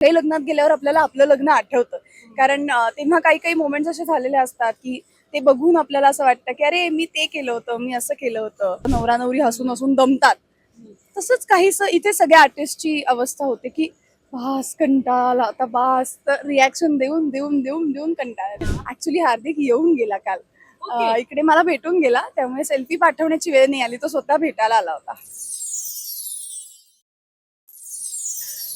हे लग्नात गेल्यावर आपल्याला आपलं लग्न आठवतं. कारण तेव्हा काही काही मोमेंट्स असे झालेले असतात की ते बघून आपल्याला असं वाटतं की अरे मी ते केलं होतं मी असं केलं होतं. नवरा नवरी हसून हसून दमतात. तसंच काहीस इथे सगळ्या आर्टिस्टची अवस्था होते की बास कंटाळा आता बास तर रिॲक्शन देऊन देऊन देऊन देऊन कंटाळा ऍक्च्युली हार्दिक येऊन गेला काल. इकडे मला भेटून गेला. त्यामुळे सेल्फी पाठवण्याची वेळ नाही आली. तो स्वतः भेटायला आला होता.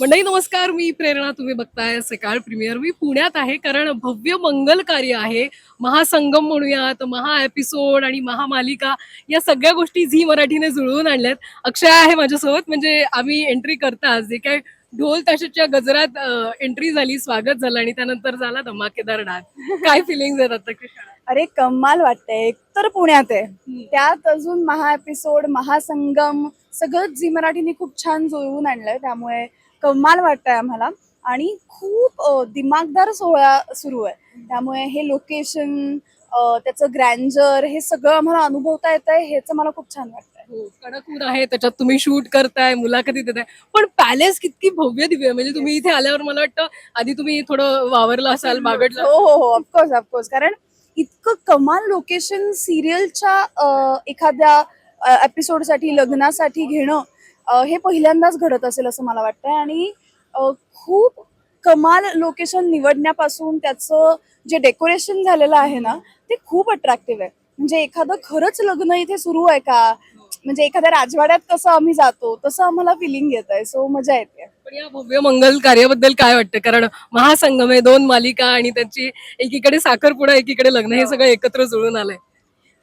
मंडळी नमस्कार. मी प्रेरणा तुम्ही बघताय सकाळ प्रीमियर मी पुण्यात आहे कारण भव्य मंगल कार्य आहे. महासंगम म्हणूयात महा एपिसोड आणि महामालिका या सगळ्या गोष्टी झी मराठीने जुळवून आणल्यात. अक्षय आहे माझ्यासोबत. म्हणजे आम्ही एंट्री करताच जे काय ढोल ताशाच्या गजरात एंट्री झाली स्वागत झालं आणि त्यानंतर झाला धमाकेदार डान्स. काय फिलिंग आहेत आता कशा अरे कमाल वाटतंय. एक तर पुण्यात आहे. त्यात अजून महा एपिसोड महासंगम सगळं झी मराठीने खूप छान जुळवून आणलंय. त्यामुळे कमाल वाटतंय आम्हाला. आणि खूप दिमागदार सोहळा सुरू आहे. त्यामुळे हे लोकेशन त्याचं ग्रँजर हे सगळं आम्हाला अनुभवता येत आहे हेच मला खूप छान वाटतंय. हो कडक ऊन आहे त्याच्यात तुम्ही शूट करताय मुलाखती देताय. पण पॅलेस किती भव्य दिव्य. म्हणजे तुम्ही इथे आल्यावर मला वाटतं आधी तुम्ही थोडं वावरलं असाल बागडलं हो हो हो ऑफकोर्स ऑफकोर्स कारण इतकं कमाल लोकेशन सिरियलच्या एखाद्या एपिसोडसाठी लग्नासाठी घेणं हे पहिल्यांदाच घडत असेल असं मला वाटतंय. आणि खूप कमाल लोकेशन निवडण्यापासून त्याचं जे डेकोरेशन झालेलं आहे ना ते खूप अट्रॅक्टिव्ह आहे. म्हणजे एखादं खरंच लग्न इथे सुरू आहे का? म्हणजे एखाद्या राजवाड्यात कसं आम्ही जातो? तसं आम्हाला फिलिंग येत आहे. सो मजा येते. पण या भव्य मंगल कार्याबद्दल काय वाटतं? कारण महासंगम आहे दोन मालिका आणि त्यांची एकीकडे साखरपुडा एकीकडे लग्न हे. सगळं एकत्र जुळून आलंय.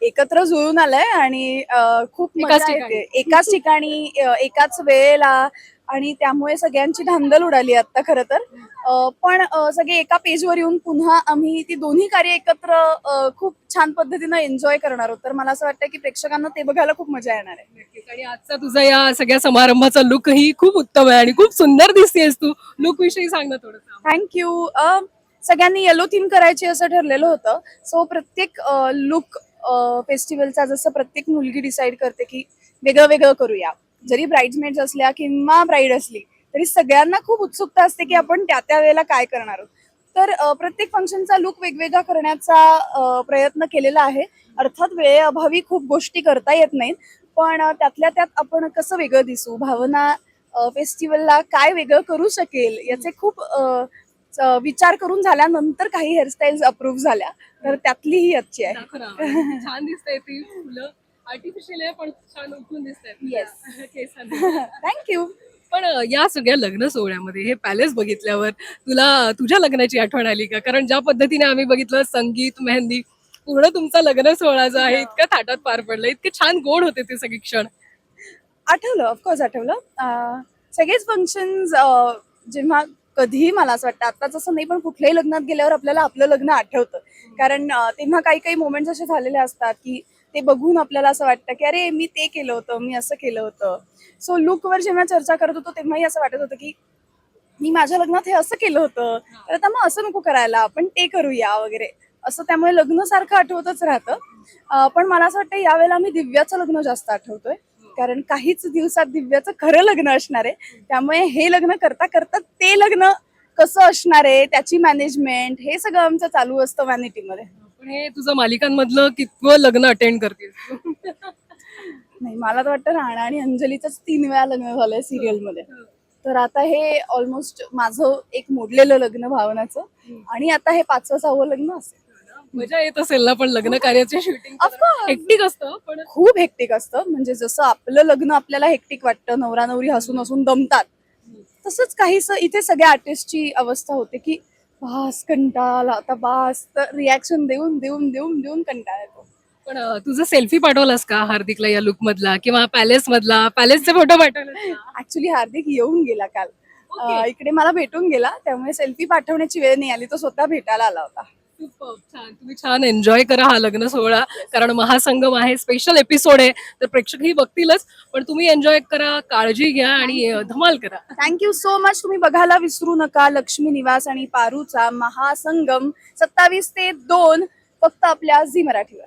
एकत्र जुळून आलंय आणि अ, खूप एकाच मजा ठिकाणी. येते. एकाच ठिकाणी अ, एकाच वेळेला आणि त्यामुळे सगळ्यांची धांदल उडाली आता खरं तर. अ, पण अ, सगळे एका पेजवर येऊन पुन्हा आम्ही ती दोन्ही कार्य एकत्र अ, खूप छान पद्धतीनं एन्जॉय करणार आहोत. तर मला असं वाटतं की प्रेक्षकांना ते बघायला खूप मजा येणार आहे. नक्कीच. आणि आजचा तुझा या सगळ्या समारंभाचा लुक ही खूप उत्तम आहे आणि खूप सुंदर दिसतेस तू. लुक विषयी सांग ना थोडं थँक्यू सगळ्यांनी येलो थीम करायची असं ठरलेलं होतं. सो प्रत्येक लुक फेस्टिवलचा जसं प्रत्येक मुलगी डिसाईड करते की वेगळं वेगळं करूया. जरी ब्राईडमेड्स असल्या किंवा ब्राईड असली तरी सगळ्यांना खूप उत्सुकता असते की आपण त्या त्या वेळेला काय करणार आहोत. तर प्रत्येक फंक्शनचा लुक वेगवेगळा करण्याचा प्रयत्न केलेला आहे. अर्थात वेळेअभावी खूप गोष्टी करता येत नाहीत. पण त्यातल्या त्यात आपण कसं वेगळं दिसू? भावना फेस्टिवलला काय वेगळं करू शकेल? याचे खूप विचार करून झाल्यानंतर काही हेअरस्टाईल्स अप्रूव्ह झाल्या. तर त्यातली ही आजची आहे. किती छान दिसतंय ती फुलं. आर्टिफिशियल आहे पण छान उठून. दिसतात थँक्यू पण या सगळ्या लग्न सोहळ्यामध्ये हे पॅलेस बघितल्यावर तुला तुझ्या लग्नाची आठवण आली का? कारण ज्या पद्धतीने आम्ही बघितलं संगीत मेहंदी पूर्ण तुमचा लग्न सोहळा जो आहे इतक्या थाटात पार पडला. इतके छान गोड होते ते सगळे क्षण. आठवलं ऑफकोर्स आठवलं. सगळेच फंक्शन्स जेव्हा कधीही मला असं वाटतं. आता जसं नाही पण कुठल्याही लग्नात गेल्यावर आपल्याला आपलं लग्न आठवतं. कारण तेव्हा काही काही मोमेंट्स असे झालेले असतात की ते बघून आपल्याला असं वाटतं की अरे मी ते केलं होतं मी असं केलं होतं. सो लुकवर जेव्हा चर्चा करत होतो तेव्हाही असं वाटत होतं की मी माझ्या लग्नात हे असं केलं होतं. तर आता मग असं नको करायला आपण ते करूया वगैरे. असं त्यामुळे लग्न सारखं आठवतच राहतं. पण मला असं वाटतं यावेळेला मी दिव्याचं लग्न जास्त आठवतोय. कारण काहीच दिवसात दिव्याचं खरं लग्न असणार आहे. त्यामुळे हे लग्न करता करता ते लग्न कसं असणार आहे त्याची मॅनेजमेंट हे सगळं आमचं चालू असतं व्हॅनिटीमध्ये पण हे तुझं मालिकांमधलं कितवं लग्न अटेंड करते नाही मला तर वाटतं राणा आणि अंजलीचंच तीन वेळा लग्न झालंय सिरियलमध्ये तर आता हे ऑलमोस्ट माझं एक मोडलेलं लग्न भावनाचं. आणि आता हे पाचवं सहावं लग्न असेल. मजा येत असेल ना पण लग्न कार्याचे शूटिंग. एकटिक असतं पण खूप हेक्टिक असतं. म्हणजे जसं आपलं लग्न आपल्याला हेक्टिक वाटतं नवरा नवरी हसून हसून दमतात. तसंच काहीस इथे सगळ्या आर्टिस्टची अवस्था होते की बास कंटाळा आता बास तर रिॲक्शन देऊन देऊन देऊन देऊन कंटाळा येतो. पण तुझं सेल्फी पाठवलास का हार्दिकला या लुक मधला किंवा पॅलेस मधला? पॅलेसचे फोटो पाठवले ऍक्च्युली हार्दिक येऊन गेला काल. इकडे मला भेटून गेला. त्यामुळे सेल्फी पाठवण्याची वेळ नाही आली. तो स्वतः भेटायला आला होता. खूप छान. तुम्ही छान एन्जॉय करा हा लग्न सोहळा. कारण महासंगम आहे स्पेशल एपिसोड आहे. तर प्रेक्षकही बघतीलच. पण तुम्ही एन्जॉय करा काळजी घ्या आणि धमाल करा. थँक्यू सो मच तुम्ही बघायला विसरू नका लक्ष्मी निवास आणि पारूचा महासंगम सत्तावीस ते दोन फक्त आपल्या झी मराठीवर.